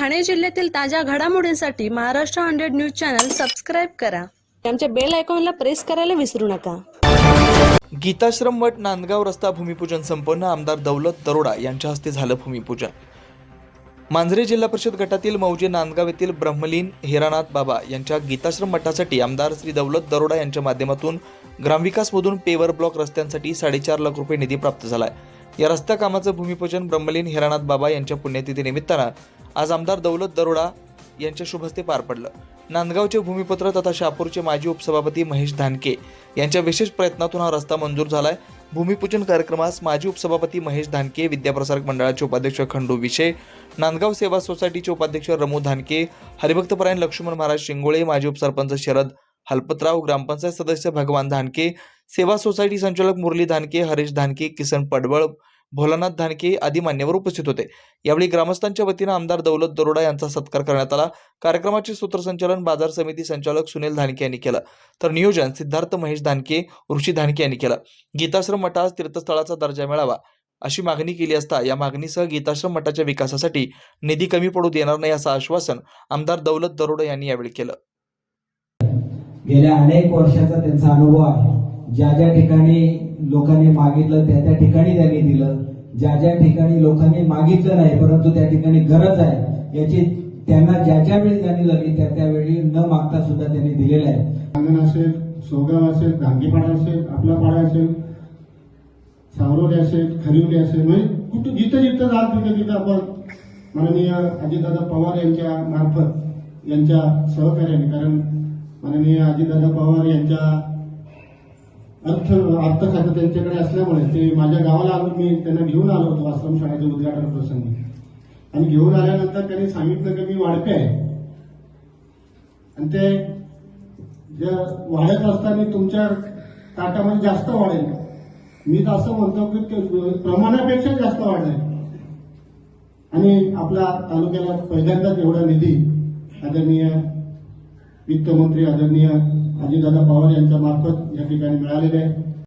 ठाणे जिल्ह्यातील ताज्या घडामोडींसाठी Maharashtra hundred news channel subscribe करा. आमच्या बेल आयकॉनला प्रेस करायला विसरू नका. गीताश्रम मठ नांदगाव रस्ता भूमिपूजन संपन्न आमदार दौलत दरोडा यांच्या हस्ते झालं भूमिपूजन. मांजरे जिल्हा परिषद गटातील मौजे नांदगाव येथील ब्रह्मलीन हिरानाथ बाबा यांच्या गीताश्रम मठासाठी आमदार श्री दौलत दरोडा यांच्या माध्यमातून ग्रामविकासमधून पेवर ब्लॉक रस्त्यांसाठी साडेचार लाख रुपये निधी प्राप्त झालाय. या रस्ता कामाचं भूमिपूजन ब्रह्मलीन हिरानाथ बाबा यांच्या पुण्यतिथी निमित्तानं आज आमदार दौलत दरोडा यांच्या शुभस्ते पार पडलं. नांदगावचे भूमिपुत्र तथा शहापूरचे माजी उपसभापती महेश धानके यांच्या विशेष प्रयत्नातून हा रस्ता मंजूर झालाय. भूमिपूजन कार्यक्रमास माजी उपसभापती महेश धानके विद्याप्रसारक मंडळाचे उपाध्यक्ष खंडू विषय नांदगाव सेवा सोसायटीचे उपाध्यक्ष रमू धानके हरिभक्तपरायण लक्ष्मण महाराज शिंगोळे माजी उपसरपंच शरद हलपतराव ग्रामपंचायत सदस्य भगवान धानके सेवा सोसायटी संचालक मुरली धानके हरीश धानके किसन पडवळ भोलानाथ धानके आदी मान्यवर उपस्थित होते. यावेळी ग्रामस्थांच्या वतीनं आमदार दौलत दरोडा यांचा सत्कार करण्यात आला. कार्यक्रमाचे सूत्रसंचालन बाजार समिती संचालक सुनील धानके यांनी केलं. तर नियोजन सिद्धार्थ महेश धानके ऋषी धानके यांनी केलं. गीताश्रम मठास तीर्थस्थळाचा दर्जा मिळावा अशी मागणी केली असता या मागणीसह गीताश्रम मठाच्या विकासासाठी निधी कमी पडू देणार नाही असं आश्वासन आमदार दौलत दरोडा यांनी यावेळी केलं. गेल्या अनेक वर्षाचा त्यांचा अनुभव आहे. ज्या ज्या ठिकाणी लोकांनी मागितलं त्या त्या ठिकाणी त्यांनी दिलं. ज्या ज्या ठिकाणी लोकांनी मागितलं नाही परंतु त्या ठिकाणी गरज आहे याची त्यांना ज्या ज्या वेळी त्यांनी लागली त्या त्यावेळी न मागता सुद्धा त्यांनी दिलेलं आहे. अंगण असेल सोगाव असेल गांधीपाडा असेल आपला पाडा असेल सावरोली असेल खरिवली असेल म्हणजे कुठं जिथं जिथं जात तिथं तिथं आपण माननीय अजितदादा पवार यांच्या मार्फत यांच्या सहकार्याने कारण माननीय अजितदादा पवार यांच्या अर्थ अर्थ खातं त्यांच्याकडे असल्यामुळे ते माझ्या गावाला आलो मी त्यांना घेऊन आलो होतो आश्रम शाळेच्या उद्घाटन प्रसंगी. आणि घेऊन आल्यानंतर त्यांनी सांगितलं की मी वाढपे आहे. आणि ते वाढत असताना तुमच्या ताटामध्ये जास्त वाढेल. मी तर असं म्हणतो की ते प्रमाणापेक्षा जास्त वाढेल आणि आपल्या तालुक्याला पहिल्यांदाच एवढा निधी आदरणीय वित्तमंत्री आदरणीय अजितदादा पवार यांच्या मार्फत या ठिकाणी मिळालेले आहे.